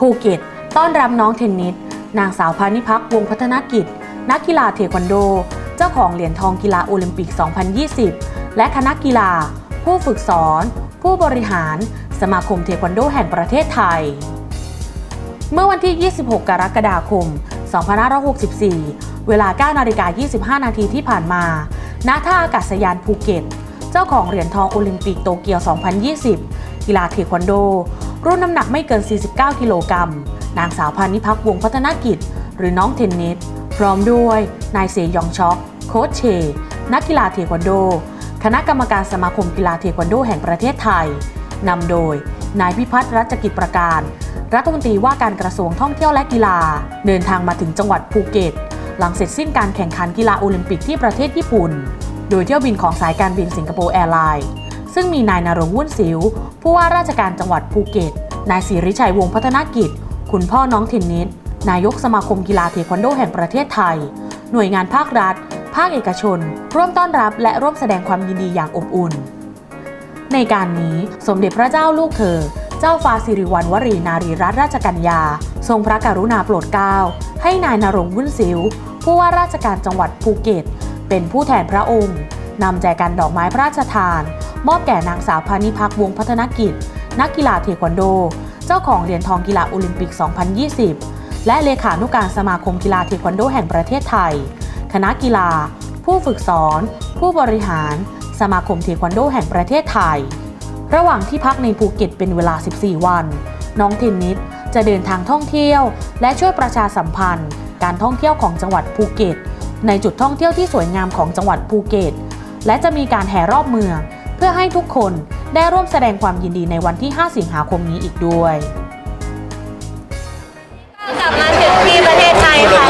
ภูเก็ต ต้อนรับน้องเทนนิส นางสาวพานิพักวงพัฒนกิจ นักกีฬาเทควันโด เจ้าของเหรียญทองกีฬาโอลิมปิก 2020 และคณะกีฬา ผู้ฝึกสอน ผู้บริหาร สมาคมเทควันโดแห่งประเทศไทย เมื่อวันที่ 26 กรกฎาคม 2564 เวลา 9นาฬิกา25 นาทีที่ผ่านมาณท่าอากาศยานภูเก็ต เจ้าของเหรียญทองโอลิมปิกโตเกียว 2020 กีฬาเทควันโด รุ่นน้ำหนักไม่เกิน 49 กิโลกรัม นางสาวพานิพักวงพัฒนกิจ หรือน้องเทนนิส พร้อมด้วย นายเซยองช็อก โค้ชเช นักกีฬาเทควันโด คณะกรรมการสมาคมกีฬาเทควันโดแห่งประเทศไทย นำโดย นายพิพัฒน์รัชกิจประการ รัฐมนตรีว่าการกระทรวงท่องเที่ยวและกีฬา เดินทางมาถึงจังหวัดภูเก็ต หลังเสร็จสิ้นการแข่งขันกีฬาโอลิมปิกที่ประเทศญี่ปุ่น โดยเที่ยวบินของสายการบินสิงคโปร์แอร์ไลน์ ซึ่งมีนายนรงวุ่นสิว ผู้ว่าราชการจังหวัดภูเก็ต นายศิริชัยวงพัฒนกิจ คุณพ่อน้องเทนนิส นายกสมาคมกีฬาเทควันโดแห่งประเทศไทย หน่วยงานภาครัฐ ภาคเอกชน ร่วมต้อนรับและร่วมแสดงความยินดีอย่างอบอุ่น ในการนี้สมเด็จพระเจ้าลูกเธอ เจ้าฟ้าสิริวัณวรีนารีรัตนราชกัญญา ทรงพระกรุณาโปรดเกล้าให้นายนรงวุ่นสิว ผู้ว่าราชการจังหวัดภูเก็ต เป็นผู้แทนพระองค์นำแจกันดอกไม้พระราชทาน มอบแก่นางสาวพานิพักวงพัฒนกิจ นักกีฬาเทควันโด เจ้าของเหรียญทองกีฬาโอลิมปิก 2020 และเลขานุการสมาคมกีฬาเทควันโดแห่งประเทศไทย คณะกีฬา ผู้ฝึกสอน ผู้บริหาร สมาคมเทควันโดแห่งประเทศไทย ระหว่างที่พักในภูเก็ตเป็นเวลา 14 วัน น้องเทนนิสจะเดินทางท่องเที่ยว และช่วยประชาสัมพันธ์ การท่องเที่ยวของจังหวัดภูเก็ต ในจุดท่องเที่ยวที่สวยงามของจังหวัดภูเก็ต และจะมีการแห่รอบเมือง พื่อให้ทุกคนได้ร่วมแสดงความยินดีในวันที่ 5 สิงหาคมนี้อีกด้วย กลับมาถึงที่ประเทศไทยค่ะ